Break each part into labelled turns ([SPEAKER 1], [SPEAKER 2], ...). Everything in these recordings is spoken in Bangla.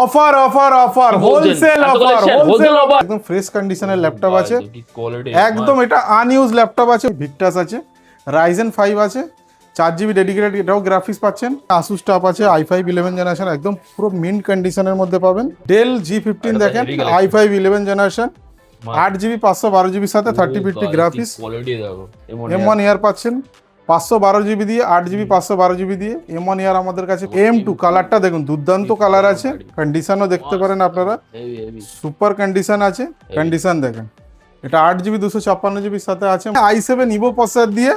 [SPEAKER 1] Offer offer offer
[SPEAKER 2] wholesale
[SPEAKER 1] offer
[SPEAKER 2] wholesale offer
[SPEAKER 1] একদম ফ্রেশ কন্ডিশনের ল্যাপটপ আছে। একদম এটা আনইউজ ল্যাপটপ আছে ভিক্টাস আছে রাইজেন ফাইভ আছে চার জিবি ডেডিকেটেড এটাও গ্রাফিক্স পাচ্ছেন। আসুস টপ আছে আই ফাইভ ইলেভেন জেনারেশন একদম পুরো মিন্ট কন্ডিশনের মধ্যে পাবেন। ডেল জি ফিফটিন দেখেন আই ফাইভ ইলেভেন জেনারেশন আট জিবি পাঁচশো বারো জিবির সাথে
[SPEAKER 2] thirty fifty graphics
[SPEAKER 1] M one year পাচ্ছেন। পাঁচশো বারো জিবি দিয়ে আট জিবি পাঁচশো বারো জিবি দিয়ে এম ওয়ান ইয়ার আমাদের কাছে এম টু কালারটা দেখুন দুর্দান্ত কালার আছে কন্ডিশনও দেখতে পারেন আপনারা। সুপার কন্ডিশন আছে কন্ডিশন দেখেন। এটা আট জিবি দুশো ছাপ্পান্ন জিবির সাথে আছে। আই সেভেন ইভো প্রসার দিয়ে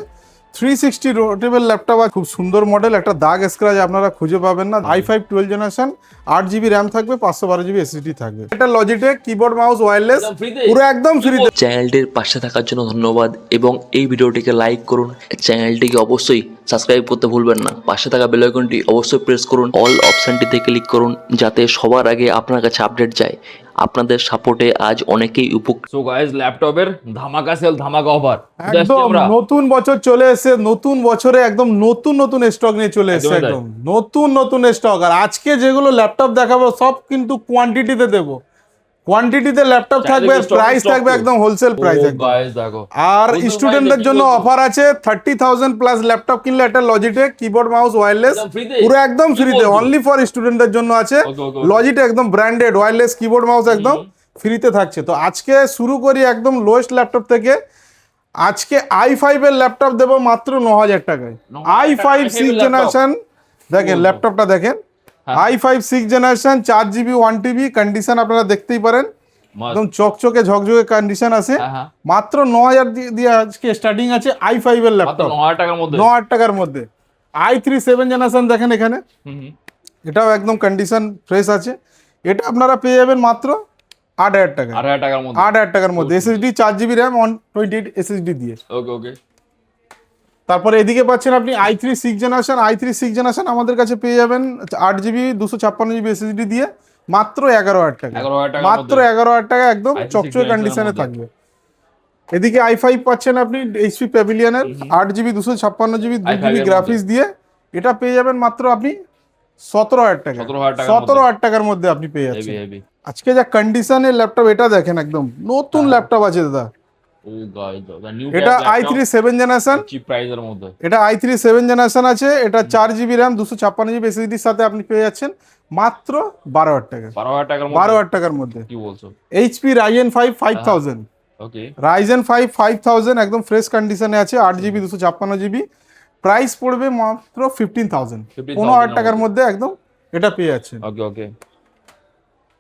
[SPEAKER 1] থ্রি সিক্সটি রোটেবল ল্যাপটপ আছে খুব সুন্দর মডেল একটা দাগ স্ক্রাচ আপনারা খুঁজে পাবেন না। আই ফাইভ টুয়েলভ জেনারেশন আট জিবি র্যাম থাকবে পাঁচশো বারো জিবি এসএসডি থাকবে। এটা লজিটেক কিবোর্ড মাউস ওয়্যারলেস পুরো একদম ফ্রিতে
[SPEAKER 3] চ্যানেলটির পাশে থাকার জন্য ধন্যবাদ এবং এই ভিডিওটিকে লাইক করুন। চ্যানেলটিকে অবশ্যই সাবস্ক্রাইব করতে ভুলবেন না। পাশে থাকা বেল আইকনটি অবশ্যই প্রেস করুন। অল অপশনটিতে ক্লিক করুন যাতে সবার আগে আপনার কাছে আপডেট যায়। আপনাদের সাপোর্টে আজ অনেকেই উপকৃত।
[SPEAKER 2] সো গাইস ল্যাপটপের ধামাকা সেল ধামাকা অফার
[SPEAKER 1] একদম নতুন বছর চলে এসেছে নতুন বছরে একদম নতুন নতুন স্টক নিয়ে চলে এসেছে একদম নতুন নতুন স্টক আর আজকে যেগুলো ল্যাপটপ দেখাবো সব কিন্তু কোয়ান্টিটিতে দেবো। কোয়ান্টিটিতে ল্যাপটপ থাকবে প্রাইস থাকবে একদম হোলসেল প্রাইস একদম।
[SPEAKER 2] দেখো।
[SPEAKER 1] আর স্টুডেন্টদের জন্য অফার আছে থার্টি থাউজেন্ড প্লাস ল্যাপটপ কিনলে একটা লজিটেক কিবোর্ড মাউস ওয়্যারলেস? পুরো একদম ফ্রিতে অনলি ফর স্টুডেন্টদের জন্য আছে. লজিটেক একদম ব্র্যান্ডেড ওয়্যারলেস কিবোর্ড মাউস একদম ফ্রিতে থাকছে। তো আজকে শুরু করি একদম লোয়েস্ট ল্যাপটপ থেকে। আজকে আই ফাইভ এর ল্যাপটপ দেবো মাত্র ন হাজার টাকায়।
[SPEAKER 2] 9,000
[SPEAKER 1] আই ফাইভ
[SPEAKER 2] টাকায়
[SPEAKER 1] সিক্স। জেনারেশন দেখেন ল্যাপটপটা দেখেন। আই ফাইভ সিক্স জেনারেশন চার জিবি ওয়ান টিবি কন্ডিশন আপনারা দেখতেই পারেন। একদম চকচকে ঝকঝকে কন্ডিশন আছে।
[SPEAKER 2] হ্যাঁ, হ্যাঁ।
[SPEAKER 1] মাত্র ন হাজার দিয়ে- আজকে স্টার্টিং আছে আই ফাইভ এর ল্যাপটপ
[SPEAKER 2] 9000 টাকার মধ্যে।
[SPEAKER 1] ন হাজার টাকার মধ্যে। আই থ্রি সেভেন জেনারেশন দেখেন এখানে। এটাও একদম কন্ডিশন ফ্রেশ আছে। এটা আপনারা পেয়ে যাবেন মাত্র আট হাজার টাকা।
[SPEAKER 2] 8000 টাকার মধ্যে।
[SPEAKER 1] আট হাজার টাকার মধ্যে। এসএসডি চার GB RAM one twenty eight SSD দিয়ে।
[SPEAKER 2] ওকে ওকে
[SPEAKER 1] তারপরে এদিকে পাচ্ছেন আপনি i three six generation i three six generation আমাদের কাছে পেয়ে যাবেন আট জিবি দুশো ছাপ্পান্ন জিবি এসএসডি দিয়ে মাত্র এগারো হাজার টাকা। মাত্র এগারো হাজার টাকা একদম
[SPEAKER 2] i3
[SPEAKER 1] চকচকে কন্ডিশনে থাকবে। এদিকে আই ফাইভ পাচ্ছেন আপনি এইচপি প্যাভিলিয়নের আট জিবি দুশো ছাপ্পান্ন জিবি দু জিবি গ্রাফিক্স দিয়ে এটা পেয়ে যাবেন মাত্র আপনি সতেরো হাজার টাকা। সতেরো হাজার টাকার মধ্যে। আপনি পেয়ে যাচ্ছেন। আজকে যা কন্ডিশনের ল্যাপটপ এটা দেখেন একদম। নতুন। ল্যাপটপ আছে দাদা। এটা আই থ্রি সেভেন জেনারেশন
[SPEAKER 2] মধ্যে।
[SPEAKER 1] এটা আই থ্রি সেভেন জেনারেশন আছে এটা চার জিবি র্যাম দুশো ছাপ্পান্ন জিবি এসএসডির সাথে আপনি পেয়ে যাচ্ছেন মাত্র বারো হাজার টাকা।
[SPEAKER 2] 12000 টাকার
[SPEAKER 1] বারো
[SPEAKER 2] মধ্যে
[SPEAKER 1] হাজার টাকার মধ্যে।
[SPEAKER 2] কি বলছো?
[SPEAKER 1] HP Ryzen five five thousand
[SPEAKER 2] okay
[SPEAKER 1] Ryzen five five thousand একদম ফ্রেশ কন্ডিশনে আছে আট জিবি দুশো ছাপ্পান্ন জিবি প্রাইস পড়বে মাত্র ফিফটিন থাউজেন্ড
[SPEAKER 2] 15,000
[SPEAKER 1] পনেরো হাজার টাকার মধ্যে। একদম এটা পেয়ে যাচ্ছেন।
[SPEAKER 2] ওকে ওকে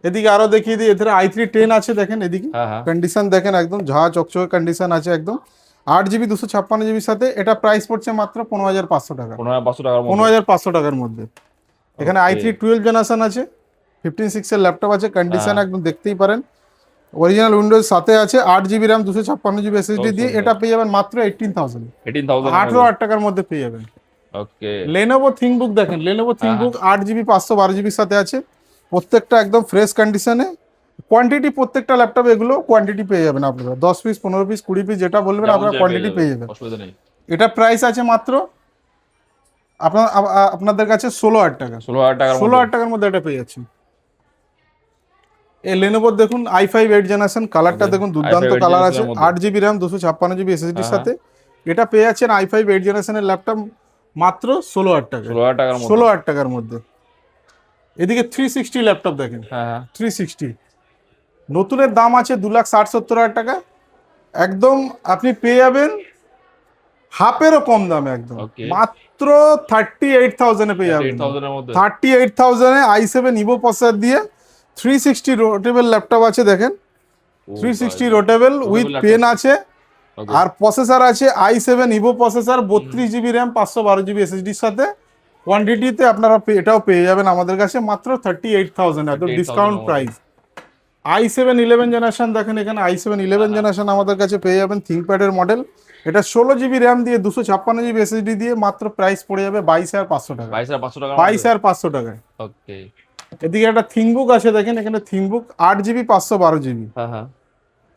[SPEAKER 1] এদিকে আরও দেখিয়ে দিই এদের আই থ্রি টেন আছে দেখেন এদিকে।
[SPEAKER 2] হ্যাঁ হ্যাঁ।
[SPEAKER 1] কন্ডিশন দেখেন একদম ঝা চকচকে কন্ডিশন আছে একদম। আট জিবি দুশো ছাপ্পান্ন জিবির সাথে এটা প্রাইস পড়ছে মাত্র পনেরো হাজার পাঁচশো টাকা।
[SPEAKER 2] 15500 টাকার
[SPEAKER 1] পনেরো হাজার পাঁচশো টাকার মধ্যে। এখানে আই থ্রি টুয়েলভ জেনারেশন আছে ফিফটিন সিক্সের ল্যাপটপ আছে কন্ডিশন
[SPEAKER 2] হ্যাঁ।
[SPEAKER 1] একদম দেখতেই পারেন। অরিজিনাল উইন্ডোজ সাথে আছে আট জিবি র্যাম দুশো ছাপ্পান্ন জিবি এসএসডি দিয়ে এটা পেয়ে যাবেন মাত্র এইটিন থাউজেন্ড
[SPEAKER 2] 18000
[SPEAKER 1] আঠেরো হাজার টাকার মধ্যে পেয়ে যাবেন।
[SPEAKER 2] ওকে
[SPEAKER 1] লেনোভো থিংবুক দেখেন লেনোভো থিংবুক আট জিবি পাঁচশো বারো জিবির সাথে আছে। প্রত্যেকটা একদম ফ্রেশ কন্ডিশনে কোয়ান্টিটি প্রত্যেকটা ল্যাপটপ এগুলো কোয়ান্টিটি পেয়ে যাবেন আপনারা। দশ পিস পনেরো পিস কুড়ি পিস যেটা বলবেন আপনারা কোয়ান্টিটি পেয়ে যাবেন। এটা প্রাইস আছে মাত্র আপনার আপনাদের কাছে ষোলো হাজার টাকা।
[SPEAKER 2] ষোলো হাজার
[SPEAKER 1] টাকা
[SPEAKER 2] ষোলো
[SPEAKER 1] হাজার টাকার মধ্যে এটা পেয়ে যাচ্ছেন। এই লেনোভোর দেখুন আই ফাইভ এইট জেনারেশন কালারটা দেখুন দুর্দান্ত কালার আছে। আট জিবি র্যাম দুশো ছাপ্পান্ন জিবি এসএসডির
[SPEAKER 2] হ্যাঁ,
[SPEAKER 1] সাথে। এটা পেয়ে যাচ্ছেন আই ফাইভ এইট জেনারেশনের ল্যাপটপ মাত্র ষোলো হাজার টাকা
[SPEAKER 2] 16000 টাকার মধ্যে।
[SPEAKER 1] ষোলো হাজার টাকার মধ্যে। এদিকে থ্রি সিক্সটি ল্যাপটপ দেখেন।
[SPEAKER 2] হ্যাঁ হ্যাঁ।
[SPEAKER 1] থ্রি সিক্সটি নতুনের দাম আছে দু লাখ ষাট সত্তর হাজার টাকা। একদম আপনি পেয়ে যাবেন হাফেরও কম দামে একদম। মাত্র থার্টি এইট থাউজেন্ডে পেয়ে যাবেন।
[SPEAKER 2] 8000 এর মধ্যে।
[SPEAKER 1] থার্টি এইট থাউজেন্ডে আই সেভেন ইভো প্রসেসর দিয়ে থ্রি সিক্সটি রোটেবল ল্যাপটপ আছে দেখেন। Three sixty rotatable
[SPEAKER 2] with
[SPEAKER 1] pen আছে। আর প্রসেসর আছে আই সেভেন ইভো প্রসেসর বত্রিশ জিবি র্যাম পাঁচশো বারো জিবি এসএসডির সাথে। কোয়ান্টিটিতে আপনারা এটাও পেয়ে যাবেন আমাদের কাছে মাত্র থার্টি এইট থাউজেন্ড একদম
[SPEAKER 2] 38,000 discount
[SPEAKER 1] price i seven eleven generation দেখেন এখানে আই সেভেন ইলেভেন জেনারেশন আমাদের কাছে পেয়ে যাবেন থিঙ্কপ্যাডের মডেল এটা ষোলো জিবি র্যাম দিয়ে দুশো ছাপ্পান্ন জিবি এসএসডি দিয়ে মাত্র প্রাইস পড়ে যাবে বাইশ হাজার পাঁচশো টাকা।
[SPEAKER 2] 22500 টাকা
[SPEAKER 1] বাইশ হাজার পাঁচশো টাকায়।
[SPEAKER 2] ওকে
[SPEAKER 1] এদিকে একটা থিংবুক আছে দেখেন এখানে থিংবুক আট জিবি পাঁচশো বারো জিবি
[SPEAKER 2] হ্যাঁ হ্যাঁ।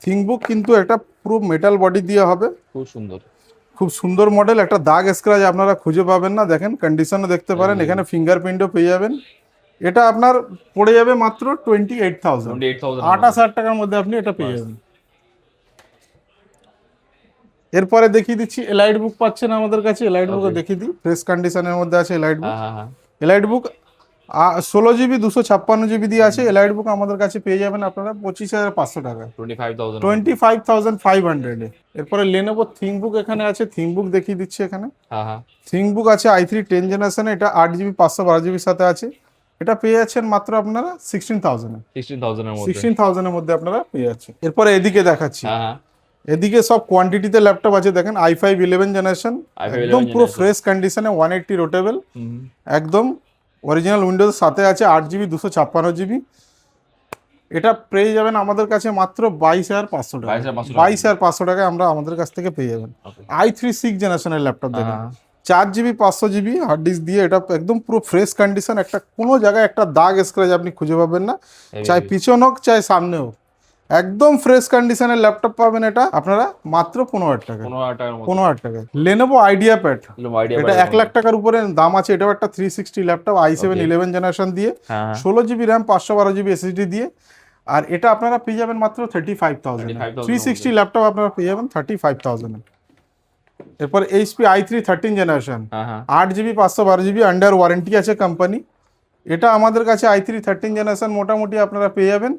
[SPEAKER 1] থিংবুক কিন্তু একটা পুরো মেটাল বডি দিয়ে হবে।
[SPEAKER 2] খুব সুন্দর।
[SPEAKER 1] খুব সুন্দর মডেল একটা দাগ স্ক্র্যাচ আপনারা খুঁজে পাবেন না। দেখেন কন্ডিশনও দেখতে পারেন এখানে ফিঙ্গারপ্রিন্টও পেয়ে যাবেন। এটা আপনার পড়ে যাবে মাত্র টোয়েন্টি এইট থাউজেন্ড আঠাশ হাজার টাকার মধ্যে আপনি এটা পেয়ে যাবেন। এরপরে দেখিয়ে দিচ্ছি এলাইট বুক পাচ্ছেন আমাদের কাছে। এলাইট বুকও
[SPEAKER 2] Okay.
[SPEAKER 1] দেখিয়ে দিই। ফ্রেশ কন্ডিশনের মধ্যে আছে এলাইট বুক এলাইট বুক ষোলো জিবি দুশো ছাপ্পান্ন জিবি দিয়ে আছে। এলাইট বুক আমাদের কাছে পেয়ে যাবেন আপনারা পঁচিশ হাজার পাঁচশো টাকা।
[SPEAKER 2] টোয়েন্টি ফাইভ থাউজেন্ড
[SPEAKER 1] ফাইভ হান্ড্রেডে এরপরে লেনোভো থিংবুক এখানে আছে। থিংবুক দেখিয়ে দিচ্ছি এখানে।
[SPEAKER 2] হ্যাঁ হ্যাঁ।
[SPEAKER 1] থিংবুক আছে আই থ্রি টেন জেনারেশনে এটা আট জিবি পাঁচশো বারো জিবির সাথে আছে। এটা পেয়ে যাচ্ছেন মাত্র আপনারা সিক্সটিন থাউজেন্ডে
[SPEAKER 2] সিক্সটিন থাউজেন্ডের মধ্যে।
[SPEAKER 1] আপনারা পেয়ে যাচ্ছেন। এরপরে এদিকে দেখাচ্ছি।
[SPEAKER 2] হ্যাঁ হ্যাঁ।
[SPEAKER 1] এদিকে সব কোয়ান্টিটিতে ল্যাপটপ আছে। দেখেন আই ফাইভ ইলেভেন জেনারেশন একদম পুরো ফ্রেশ কন্ডিশনে ওয়ান এইটটি রোটেবল একদম অরিজিনাল উইন্ডোজ সাথে আছে আট জিবি দুশো ছাপ্পান্ন জিবি এটা পেয়ে যাবেন আমাদের কাছে মাত্র বাইশ হাজার পাঁচশো টাকা। বাইশ হাজার পাঁচশো টাকায় আমরা আমাদের কাছ থেকে পেয়ে যাবেন। আই থ্রি সিক্স জেনারেশনের ল্যাপটপ দেখেন। চার জিবি পাঁচশো জিবি হার্ড ডিস্ক দিয়ে এটা একদম পুরো ফ্রেশ কন্ডিশন একটা কোনো জায়গায় একটা দাগ স্ক্র্যাচ আপনি খুঁজে পাবেন না। চাই পিছন হোক চাই সামনে হোক। একদম ফ্রেশ কন্ডিশনের ল্যাপটপ পাবেন এটা। আপনারা মাত্র পনেরো হাজার টাকা
[SPEAKER 2] পনেরো হাজার
[SPEAKER 1] টাকা লেনোভো আইডিয়া প্যাড এটা এক লাখ টাকার উপরে দাম আছে। এটাও একটা three sixty laptop i
[SPEAKER 2] seven
[SPEAKER 1] eleven generation দিয়ে।
[SPEAKER 2] হ্যাঁ হ্যাঁ।
[SPEAKER 1] ষোলো জিবি র্যাম পাঁচশো বারো জিবি এসএসডি দিয়ে। আর এটা আপনারা পেয়ে যাবেন মাত্র thirty five
[SPEAKER 2] thousand
[SPEAKER 1] three sixty laptop আপনারা পেয়ে যাবেন থার্টি ফাইভ থাউজেন্ড এরপর HP i three
[SPEAKER 2] thirteen generation
[SPEAKER 1] আট জিবি পাঁচশো বারো জিবি আন্ডার ওয়ারেন্টি আছে কোম্পানি এটা আমাদের কাছে আই থ্রি থার্টিন জেনারেশন মোটামুটি আপনারা পেয়ে যাবেন।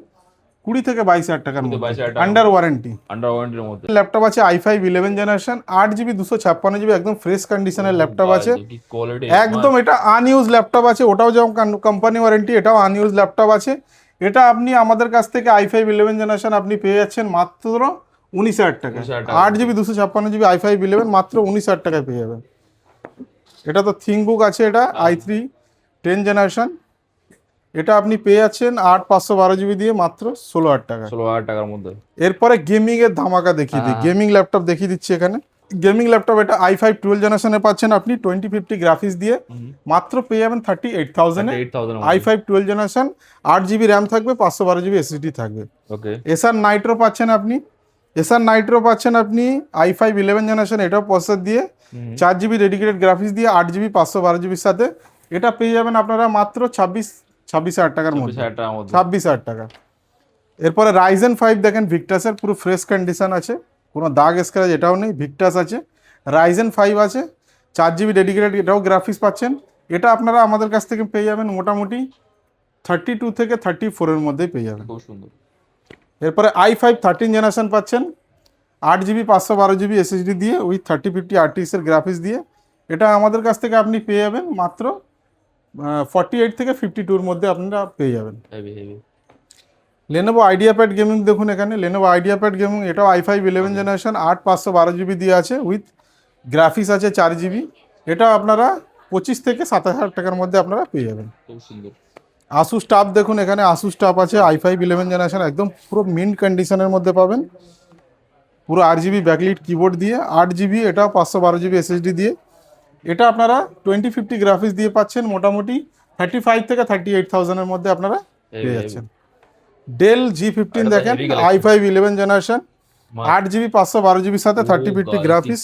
[SPEAKER 1] কুড়ি থেকে বাইশ হাজার টাকার মধ্যে। আন্ডার ওয়ারেন্টি
[SPEAKER 2] আন্ডার ওয়ারেন্টির মধ্যে।
[SPEAKER 1] ল্যাপটপ আছে আই ফাইভ ইলেভেন জেনারেশন আট জিবি দুশো ছাপ্পান্ন জিবি একদম ফ্রেশ কন্ডিশনের ল্যাপটপ আছে। একদম এটা আনইউজ ল্যাপটপ আছে ওটাও যেমন কোম্পানি ওয়ারেন্টি এটাও আনইউজ ল্যাপটপ আছে। এটা আপনি আমাদের কাছ থেকে আই ফাইভ ইলেভেন জেনারেশন আপনি পেয়ে যাচ্ছেন মাত্র উনিশ হাজার টাকা। আট জিবি দুশো ছাপ্পান্ন জিবি আই ফাইভ ইলেভেন মাত্র উনিশ হাজার টাকায় পেয়ে যাবেন। এটা তো থিংবুক আছে এটা আই থ্রি টেন জেনারেশন এটা আপনি পেয়ে যাচ্ছেন আট পাঁচশো বারো জিবি দিয়ে মাত্র ষোলো হাজার টাকা।
[SPEAKER 2] ষোলো হাজার টাকার মধ্যে।
[SPEAKER 1] এরপরে গেমিং এর ধামাকা দেখিয়ে দিই। গেমিং ল্যাপটপ দেখিয়ে দিচ্ছি এখানে। গেমিং ল্যাপটপ এটা আই ফাইভ টুয়েলভ জেনারেশনে পাচ্ছেন আপনি টোয়েন্টি ফিফটি গ্রাফিক্স দিয়ে। মাত্র পেয়ে যাবেন thirty eight থাউজেন্ডে
[SPEAKER 2] eight thousand
[SPEAKER 1] i five twelve generation আট জিবি র্যাম থাকবে পাঁচশো বারো জিবি এসএসডি থাকবে।
[SPEAKER 2] ওকে
[SPEAKER 1] এসআর নাইট্রো পাচ্ছেন আপনি। এসআর নাইট্রো পাচ্ছেন আপনি আই ফাইভ ইলেভেন জেনারেশন এটাও প্রসেসর দিয়ে। চার জিবি ডেডিকেটেড গ্রাফিক্স দিয়ে আট জিবি পাঁচশো বারো জিবির সাথে। এটা পেয়ে যাবেন আপনারা মাত্র ছাব্বিশ ছাব্বিশ হাজার টাকার মধ্যে। ছাব্বিশ হাজার টাকা এরপরে রাইজেন ফাইভ দেখেন ভিক্টাসের পুরো ফ্রেশ কন্ডিশন আছে কোনো দাগ স্ক্র্যাচ এটাও নেই ভিক্টাস আছে রাইজেন ফাইভ আছে চার জিবি ডেডিকেটেড এটাও গ্রাফিক্স পাচ্ছেন। এটা আপনারা আমাদের কাছ থেকে পেয়ে যাবেন মোটামুটি থার্টি টু থেকে থার্টি ফোরের মধ্যেই পেয়ে যাবেন।
[SPEAKER 2] খুব সুন্দর।
[SPEAKER 1] এরপরে আই ফাইভ থার্টিন জেনারেশন পাচ্ছেন আট জিবি পাঁচশো বারো জিবি এসএসডি দিয়ে উইথ থার্টি ফিফটি আরটিএসের গ্রাফিক্স দিয়ে। এটা আমাদের কাছ থেকে আপনি পেয়ে যাবেন মাত্র ফর্টি এইট থেকে ফিফটি টুর মধ্যে আপনারা পেয়ে যাবেন।
[SPEAKER 2] Heavy
[SPEAKER 1] heavy Lenovo IdeaPad gaming দেখুন এখানে। লেনোভো আইডিয়া প্যাড গেমিং এটাও আই ফাইভ ইলেভেন জেনারেশন আট পাঁচশো বারো জিবি দিয়ে আছে উইথ গ্রাফিক্স আছে চার জিবি এটা আপনারা পঁচিশ থেকে সাতাশ হাজার টাকার মধ্যে আপনারা পেয়ে যাবেন।
[SPEAKER 2] খুব সুন্দর।
[SPEAKER 1] আসুস স্টাফ দেখুন এখানে আসুস স্টাফ আছে আই ফাইভ ইলেভেন জেনারেশন একদম পুরো মিন্ট কন্ডিশনের মধ্যে পাবেন। পুরো আট জিবি ব্যাকলিট কিবোর্ড দিয়ে আট জিবি এটা পাঁচশো বারো জিবি এসএসডি দিয়ে। এটা আপনারা টোয়েন্টি ফিফটি গ্রাফিক্স দিয়ে পাচ্ছেন মোটামুটি থার্টি ফাইভ থেকে থার্টি এইট থাউজেন্ডের মধ্যে আপনারা পেয়ে যাচ্ছেন। ডেল জি ফিফটিন দেখেন আই ফাইভ ইলেভেন জেনারেশন আট জিবি পাঁচশো বারো জিবির সাথে থার্টি ফিফটি গ্রাফিক্স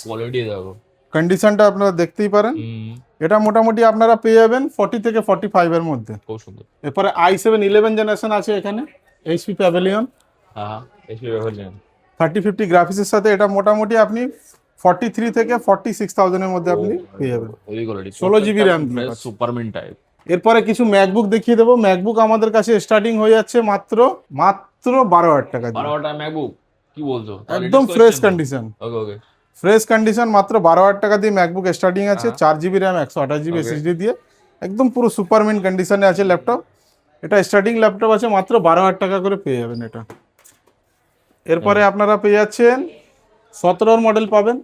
[SPEAKER 1] কন্ডিশনটা আপনারা দেখতেই পারেন। এটা মোটামুটি আপনারা পেয়ে যাবেন ফর্টি থেকে ফর্টি ফাইভের মধ্যে। এরপরে আই সেভেন ইলেভেন জেনারেশন আছে এখানে এইচপি প্যাভিলিয়ন থার্টি ফিফটি গ্রাফিক্সের সাথে এটা মোটামুটি আপনি ফর্টি থ্রি থেকে ফর্টি সিক্স থাউজেন্ডের মধ্যে আপনি পেয়ে যাবেন। 16 GB RAM
[SPEAKER 2] সুপারমিন টাইপ
[SPEAKER 1] এরপরে কিছু ম্যাকবুক দেখিয়ে দেবো। ম্যাকবুক আমাদের কাছে স্টার্টিং হয়ে যাচ্ছে মাত্র মাত্র বারো হাজার টাকা দিয়ে।
[SPEAKER 2] বারোটা ম্যাকবুক কি বলছো?
[SPEAKER 1] একদম fresh condition
[SPEAKER 2] okay okay
[SPEAKER 1] fresh condition মাত্র বারো হাজার টাকা দিয়ে ম্যাকবুক স্টার্টিং আছে। চার জিবি র্যাম একশো আঠাশ জিবি. এসএসডি দিয়ে। একদম পুরো সুপারমিন কন্ডিশনে আছে ল্যাপটপ এটা স্টার্টিং ল্যাপটপ আছে মাত্র বারো হাজার টাকা করে পেয়ে যাবেন এটা। এরপরে আপনারা পেয়ে যাচ্ছেন সতেরোর মডেল পাবেন।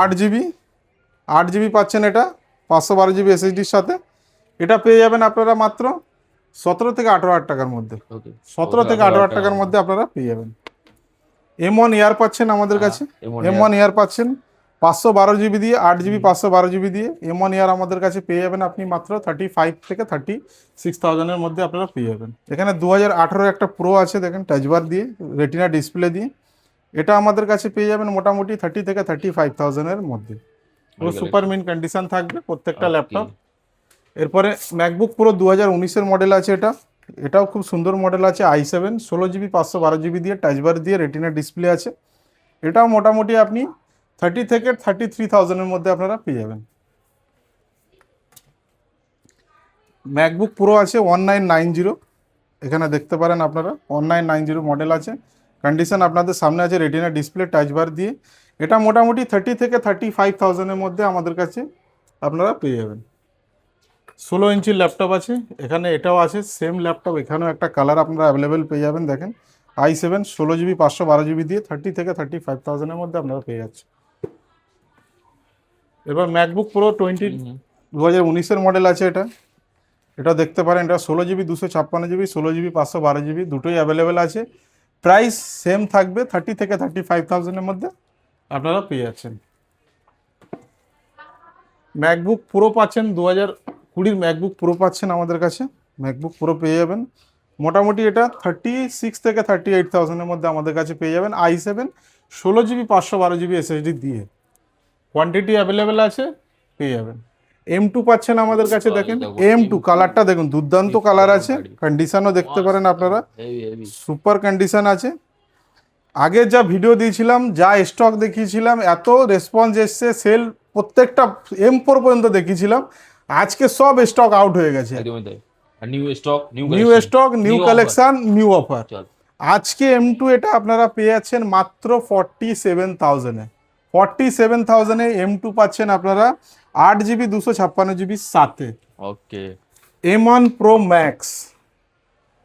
[SPEAKER 1] আট জিবি আট জিবি পাচ্ছেন এটা পাঁচশো বারো জিবি এসএসডির সাথে। এটা পেয়ে যাবেন আপনারা মাত্র সতেরো থেকে আঠেরো হাজার টাকার মধ্যে। সতেরো থেকে আঠেরো হাজার টাকার মধ্যে আপনারা পেয়ে যাবেন। এম ওয়ান ইয়ার পাচ্ছেন আমাদের কাছে। এম ওয়ান ইয়ার পাচ্ছেন। পাঁচশো বারো জিবি দিয়ে আট জিবি পাঁচশো বারো জিবি দিয়ে এম ওয়ান ইয়ার আমাদের কাছে পেয়ে যাবেন আপনি মাত্র থার্টি ফাইভ থেকে থার্টি সিক্স থাউজেন্ডের মধ্যে আপনারা পেয়ে যাবেন। এখানে দু হাজার আঠেরো একটা প্রো আছে দেখেন টাচবার দিয়ে রেটিনা ডিসপ্লে দিয়ে। এটা আমাদের কাছে পেয়ে যাবেন মোটামুটি থার্টি থেকে থার্টি ফাইভ থাউজেন্ডের মধ্যে। পুরো সুপার মিন কন্ডিশন থাকবে প্রত্যেকটা ল্যাপটপ এরপরে ম্যাকবুক পুরো দু হাজার উনিশের মডেল আছে এটা। এটাও খুব সুন্দর মডেল আছে আই সেভেন ষোলো জিবি পাঁচশো বারো জিবি দিয়ে টাচবার দিয়ে রেটিনা ডিসপ্লে আছে। এটাও মোটামুটি আপনি থার্টি থেকে থার্টি থ্রি থাউজেন্ডের মধ্যে আপনারা পেয়ে যাবেন। ম্যাকবুক প্রো আছে ওয়ান নাইন নাইন জিরো এখানে দেখতে পারেন আপনারা one nine nine zero model আছে। কন্ডিশন আপনাদের সামনে আছে রেটিনা ডিসপ্লে টাচবার দিয়ে। এটা মোটামুটি থার্টি থেকে থার্টি ফাইভ থাউজেন্ডের মধ্যে আমাদের কাছে আপনারা পেয়ে যাবেন। ষোলো ইঞ্চির ল্যাপটপ আছে এখানে এটাও আছে সেম ল্যাপটপ এখানেও একটা কালার আপনারা অ্যাভেলেবেল পেয়ে যাবেন দেখেন। আই সেভেন ষোলো জিবি পাঁচশো বারো জিবি দিয়ে থার্টি থেকে থার্টি ফাইভ থাউজেন্ডের মধ্যে আপনারা পেয়ে যাচ্ছেন। এবার ম্যাকবুক প্রো টোয়েন্টি দু হাজার উনিশের মডেল আছে এটা। এটা দেখতে পারেন এটা ষোলো জিবি দুশো ছাপ্পান্ন জিবি ষোলো জিবি পাঁচশো বারো জিবি দুটোই অ্যাভেলেবেল আছে। প্রাইস সেম থাকবে থার্টি থেকে থার্টি ফাইভ থাউজেন্ডের মধ্যে আপনারা পেয়ে যাচ্ছেন। ম্যাকবুক প্রো পাচ্ছেন দু হাজার কুড়ির ম্যাকবুক প্রো পাচ্ছেন আমাদের কাছে। ম্যাকবুক প্রো পেয়ে যাবেন। মোটামুটি এটা থার্টি সিক্স থেকে থার্টি এইট থাউজেন্ডের মধ্যে আমাদের কাছে পেয়ে যাবেন আই সেভেন ষোলো জিবি পাঁচশো বারো জিবি এসএসডি দিয়ে। কোয়ান্টিটি অ্যাভেলেবেল আছে, পেয়ে যাবেন। এম টু পাচ্ছেন আমাদের কাছে দেখেন। এম টু কালারটা দেখুন দুর্দান্ত কালার আছে। কন্ডিশনও দেখতে পারেন আপনারা। সুপার কন্ডিশন আছে। আগে যা ভিডিও দিয়েছিলাম যা স্টক দেখিয়েছিলাম এত রেসপন্স এসছে সেল প্রত্যেকটা এম ফোর পর্যন্ত দেখিয়েছিলাম। আজকে সব স্টক আউট হয়ে গেছে। Stock new stock new collection new
[SPEAKER 2] offer
[SPEAKER 1] আজকে এম টু এটা আপনারা পেয়ে যাচ্ছেন মাত্র ফর্টি সেভেন থাউজেন্ডে ফর্টি সেভেন থাউজেন্ডে এম টু পাচ্ছেন আপনারা আট জিবি দুশো ছাপ্পান্ন জিবি সাথে।
[SPEAKER 2] Okay.
[SPEAKER 1] M one Pro Max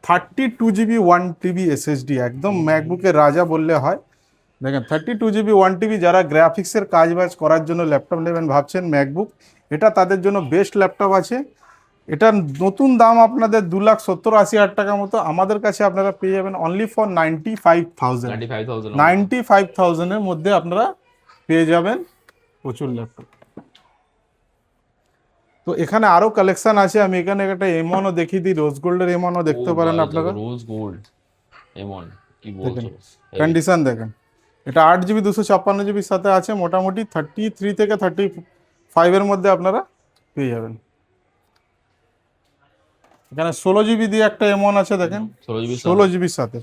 [SPEAKER 1] thirty two GB one TB SSD একদম ম্যাকবুকের রাজা বললে হয়। দেখেন thirty two GB one TB যারা গ্রাফিক্সের কাজ বাজ করার জন্য ল্যাপটপ নেবেন ভাবছেন ম্যাকবুক এটা তাদের জন্য বেস্ট ল্যাপটপ আছে। এটার নতুন দাম আপনাদের দু লাখ সত্তর আশি হাজার টাকা মতো আমাদের কাছে আপনারা পেয়ে যাবেন only for ninety five thousand
[SPEAKER 2] ninety five thousand
[SPEAKER 1] ninety five থাউজেন্ডের মধ্যে আপনারা পেয়ে যাবেন প্রচুর ল্যাপটপ তো এখানে আরও কালেকশন আছে আমি এখানে একটা এমনও দেখিয়ে দিই রোজ গোল্ডের এমনও দেখতে পারেন আপনারা।
[SPEAKER 2] রোজ গোল্ড এমন কি বলছো?
[SPEAKER 1] কন্ডিশন দেখেন। এটা আট জিবি দুশো ছাপ্পান্ন জিবির সাথে আছে মোটামুটি থার্টি থ্রি থেকে থার্টি ফাইভের মধ্যে আপনারা পেয়ে যাবেন। এখানে ষোলো জিবি দিয়ে একটা এমন আছে দেখেন।
[SPEAKER 2] ষোলো
[SPEAKER 1] জিবির সাথে।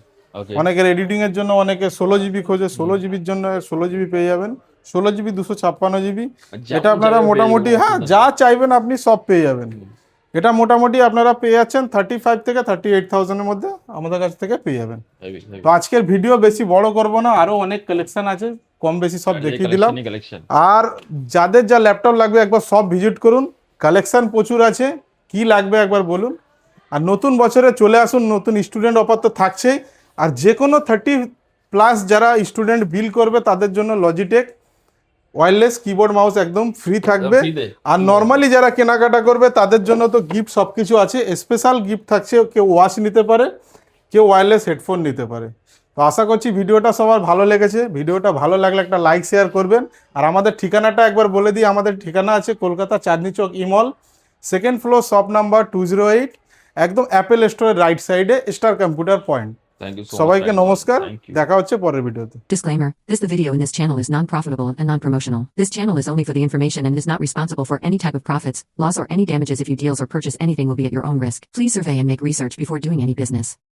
[SPEAKER 1] অনেকের এডিটিং এর জন্য অনেকে ষোলো জিবি খোঁজে ষোলো জিবির জন্য ষোলো জিবি পেয়ে যাবেন। ষোলো জিবি দুশো ছাপ্পান্ন জিবি। এটা আপনারা মোটামুটি হ্যাঁ যা চাইবেন আপনি সব পেয়ে যাবেন। এটা মোটামুটি আপনারা পেয়ে যাচ্ছেন থার্টি ফাইভ থেকে থার্টি এইট থাউজেন্ডের মধ্যে আমাদের কাছ থেকে পেয়ে যাবেন। তো আজকের ভিডিও বেশি বড় করব না আরও অনেক কালেকশন আছে কম বেশি সব দেখিয়ে দিলাম। আর যাদের যা ল্যাপটপ লাগবে একবার সব ভিজিট করুন কালেকশন প্রচুর আছে কি লাগবে একবার বলুন। আর নতুন বছরে চলে আসুন নতুন স্টুডেন্ট অফার তো থাকছেই। আর যে কোনো থার্টি প্লাস যারা স্টুডেন্ট বিল করবে তাদের জন্য লজিটেক ওয়্যারলেস কিবোর্ড মাউস একদম ফ্রি থাকবে। আর নর্মালি যারা কেনাকাটা করবে তাদের জন্য তো গিফট সব কিছু আছে। স্পেশাল গিফট থাকছে কেউ ওয়াচ নিতে পারে কেউ ওয়্যারলেস হেডফোন নিতে পারে। তো আশা করছি ভিডিওটা সবার ভালো লেগেছে। ভিডিওটা ভালো লাগলে একটা লাইক শেয়ার করবেন। আর আমাদের ঠিকানাটা একবার বলে দিই আমাদের ঠিকানা আছে কলকাতা চাঁদনি চক ইমল second floor shop number two zero eight একদম অ্যাপেল স্টোরের রাইট সাইডে স্টার কম্পিউটার পয়েন্ট সবাইকে নমস্কার
[SPEAKER 2] থ্যাংক ইউ
[SPEAKER 1] দেখা হচ্ছে পরের ভিডিওতে
[SPEAKER 4] Disclaimer This the video in this channel is non profitable and non promotional. This channel is only for the information and is not responsible for any type of profits, loss, or any damages if you deals or purchase anything will be at your own risk. Please survey and make research before doing any business.